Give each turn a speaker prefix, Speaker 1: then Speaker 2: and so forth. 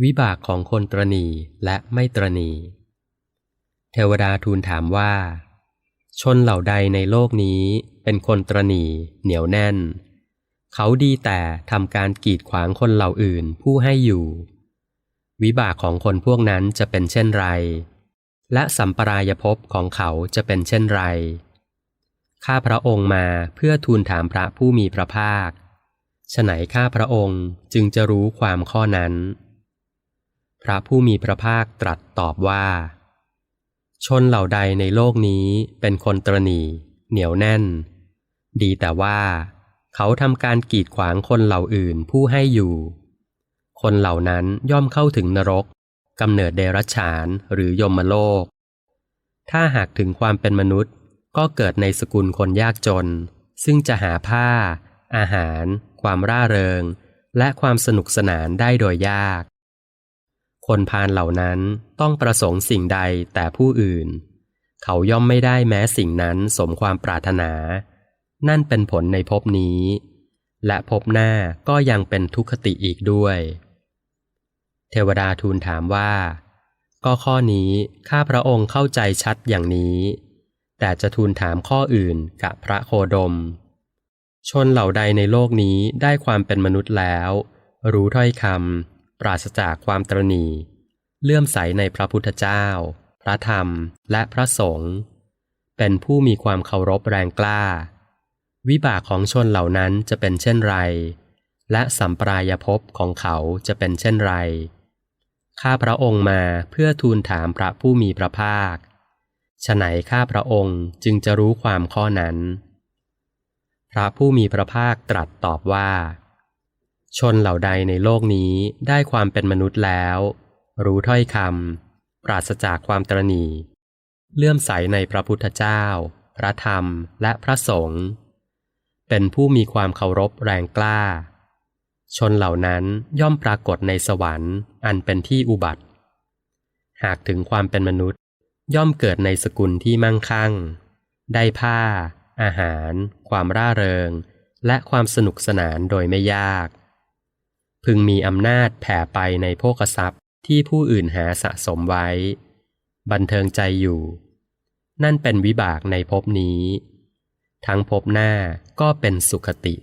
Speaker 1: วิบากของคนตรณีและไม่ตรณี เทวดาทูลถามว่า ชนเหล่าใดในโลกนี้เป็นคนตรณีเหนียวแน่น เขาดีแต่ทำการกีดขวางคนเหล่าอื่นผู้ให้อยู่ วิบากของคนพวกนั้นจะเป็นเช่นไร และสัมปรายภพของเขาจะเป็นเช่นไร ข้าพระองค์มาเพื่อทูลถามพระผู้มีพระภาคฉไหนข้าพระองค์จึงจะรู้ความข้อนั้น พระผู้มีพระภาคตรัสตอบว่า ชนเหล่าใดในโลกนี้เป็นคนตรณีเหนียวแน่น ดีแต่ว่า เขาทำการกีดขวางคนเหล่าอื่นผู้ให้อยู่ คนเหล่านั้นย่อมเข้าถึงนรกกำเนิดเดรัจฉานหรือยมโลก ถ้าหากถึงความเป็นมนุษย์ก็เกิดในสกุลคนยากจน ซึ่งจะหาผ้า อาหาร ความร่าเริง และความสนุกสนานได้โดยยาก คนพาลเหล่านั้นต้องประสงค์สิ่งใดแต่ผู้อื่น เขาย่อมไม่ได้แม้สิ่งนั้นสมความปรารถนา นั่นเป็นผลในภพนี้ และภพหน้าก็ยังเป็นทุกขติอีกด้วย เทวดาทูลถามว่า ก็ข้อนี้ข้าพระองค์เข้าใจชัดอย่างนี้ แต่จะทูลถามข้ออื่นกับพระโคดม ชนเหล่าใดในโลกนี้ได้ความเป็นมนุษย์แล้ว รู้ถ้อยคำ ปราศจากความตรณีเลื่อมใสในพระพุทธเจ้า พระธรรมและพระสงฆ์เป็นผู้มีความเคารพแรงกล้า วิบากของชนเหล่านั้นจะเป็นเช่นไร และสัมปรายภพของเขาจะเป็นเช่นไร ข้าพระองค์มาเพื่อทูลถามพระผู้มีพระภาคฉไหนข้าพระองค์จึงจะรู้ความข้อนั้น พระผู้มีพระภาคตรัสตอบว่า ชนเหล่าใดในโลกนี้ได้ความเป็นมนุษย์แล้ว รู้ถ้อยคำปราศจากความตรณีเลื่อมใสในพระพุทธเจ้า พระธรรมและพระสงฆ์เป็นผู้มีความเคารพแรงกล้า ชนเหล่านั้นย่อมปรากฏในสวรรค์อันเป็นที่อุบัติ หากถึงความเป็นมนุษย์ย่อมเกิดในสกุลที่มั่งคั่ง ได้ผ้า อาหาร ความร่าเริง และความสนุกสนานโดยไม่ยาก พึงมีอำนาจแผ่ไปในโภกทรัพย์ที่ผู้อื่นหาสะสมไว้ บันเทิงใจอยู่ นั่นเป็นวิบากในภพนี้ ทั้งภพหน้าก็เป็นสุขติ